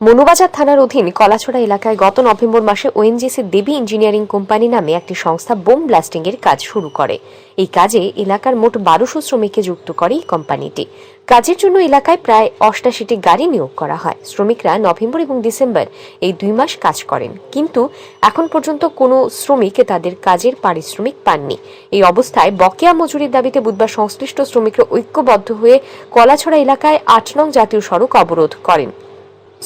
মনুবাজার থানার অধীন কলাছড়া এলাকায় গত নভেম্বর মাসে ওএনজিসি দেবী ইঞ্জিনিয়ারিং কোম্পানি নামে একটি সংস্থা বোম ব্লাস্টিং এর কাজ শুরু করে। এই কাজে এলাকার মোট বারোশো শ্রমিককে যুক্ত করে এই কোম্পানিটি। কাজের জন্য এলাকায় প্রায় অষ্টাশিটি গাড়ি নিয়োগ করা হয়। শ্রমিকরা নভেম্বর এবং ডিসেম্বর এই দুই মাস কাজ করেন। কিন্তু এখন পর্যন্ত কোনো শ্রমিক তাদের কাজের পারিশ্রমিক পাননি। এই অবস্থায় বকেয়া মজুরির দাবিতে বুধবার সংশ্লিষ্ট শ্রমিকরা ঐক্যবদ্ধ হয়ে কলাছড়া এলাকায় আট নং জাতীয় সড়ক অবরোধ করেন।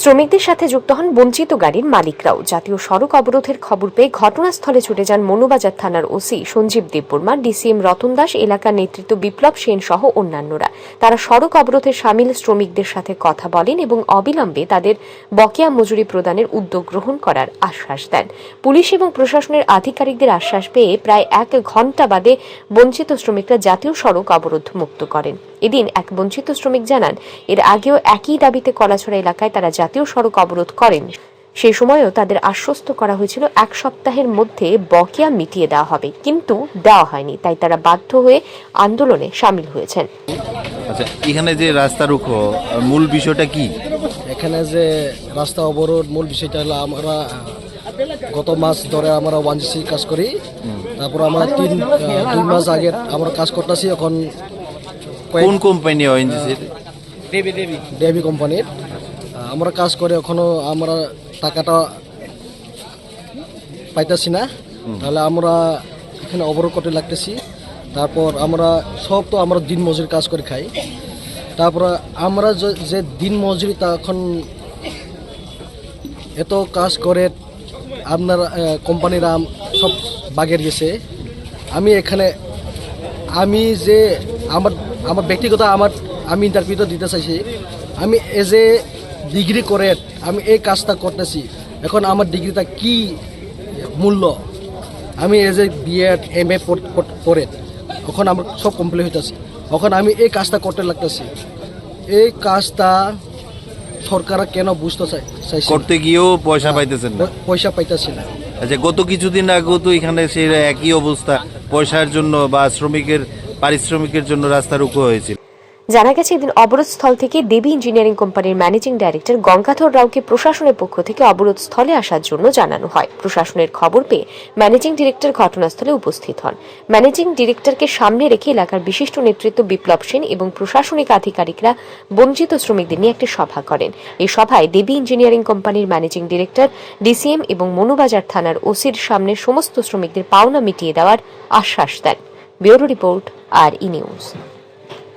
শ্রমিকদের সাথে যুক্ত হন বঞ্চিত গাড়ির মালিকরাও। জাতীয় সড়ক অবরোধের খবর পেয়ে ঘটনাস্থলে ছুটে যান মনুবাজার থানার ওসি সঞ্জীব দেববর্মা, ডিসিএম রতন দাস, এলাকার নেতৃত্ব বিপ্লব সেন সহ অন্যান্যরা। তারা সড়ক অবরোধে সামিল শ্রমিকদের সাথে কথা বলেন এবং অবিলম্বে তাদের বকেয়া মজুরি প্রদানের উদ্যোগ গ্রহণ করার আশ্বাস দেন। পুলিশ এবং প্রশাসনের আধিকারিকদের আশ্বাস পেয়ে প্রায় এক ঘণ্টা বাদে বঞ্চিত শ্রমিকরা জাতীয় সড়ক অবরোধ মুক্ত করেন। এদিন এক বঞ্চিত শ্রমিক জানান, এর আগেও একই দাবিতে কলাছড়া এলাকায় তারা জাতীয় সড়ক অবরোধ করেন। সেই সময়ও তাদের আশ্বস্ত করা হয়েছিল এক সপ্তাহের মধ্যে বকেয়া মিটিয়ে দেওয়া হবে। কিন্তু দেওয়া হয়নি তাই তারা বাধ্য হয়ে আন্দোলনে সামিল হয়েছেন। আচ্ছা এখানে যে রাস্তা রুখো মূল বিষয়টা কি? এখানে যে রাস্তা অবরোধ মূল বিষয়টা হলো আমরা গত মাস ধরে আমরা ওয়ান জিসি কাজ করি। তারপর আমরা তিন দুই মাস আগে আমরা কাজ করতেছি এখন কোন কোম্পানি ওএনজিসির ডেভি কোম্পানির। আহ, আমরা কাজ করে এখনও আমরা টাকাটা পাইতেছি না। তাহলে আমরা এখানে অবরোধ করতে লাগতেছি। তারপর আমরা সব তো আমরা দিন মজুরি কাজ করে খাই। তারপর আমরা যে- যে দিন মজুরি তা এখন এত কাজ করে আপনার কোম্পানিরা সব বাগের গেছে আমি এখানে আমি যে আমার আমার ব্যক্তিগত আমার আমি ইন্টারভিউটা দিতে চাইছি। আমি এজ এ ডিগ্রি করে আমি এই কাজটা করতেছি। এখন আমার ডিগ্রিটা কি মূল্য? আমি as a BEd M A পড়ে এখন আমার সব কমপ্লিট হইতেছে। এখন আমি এই কাজটা করতে লাগতেছি। এই কাজটা সরকার কেন বুঝতে চাই করতে গিয়েও পয়সা পাইতেছেন না। পয়সা পাইতেছি না। আচ্ছা গত কিছুদিন আগেও তো এখানে সেই একই অবস্থা পয়সার জন্য বা শ্রমিকের পারিশ্রমিকের জন্য রাস্তা রুখো হয়েছিল। জানা গেছে, এদিন অবরোধ স্থল থেকে দেবী ইঞ্জিনিয়ারিং কোম্পানির ম্যানেজিং ডাইরেক্টর গঙ্গাধর রাওকে প্রশাসনের পক্ষ থেকে অবরোধ স্থলে আসার জন্য জানানো হয়। প্রশাসনের খবর পেয়ে ম্যানেজিং ডিরেক্টর ঘটনাস্থলে উপস্থিত হন। ম্যানেজিং ডিরেক্টরকে সামনে রেখে এলাকার বিশিষ্ট নেতৃত্ব বিপ্লব সেন এবং প্রশাসনিক আধিকারিকরা বঞ্চিত শ্রমিকদের নিয়ে একটি সভা করেন। এই সভায় দেবী ইঞ্জিনিয়ারিং কোম্পানির ম্যানেজিং ডিরেক্টর, ডিসিএম এবং মনুবাজার থানার ওসির সামনে সমস্ত শ্রমিকদের পাওনা মিটিয়ে দেওয়ার আশ্বাস দেন। Bureau report, R E news.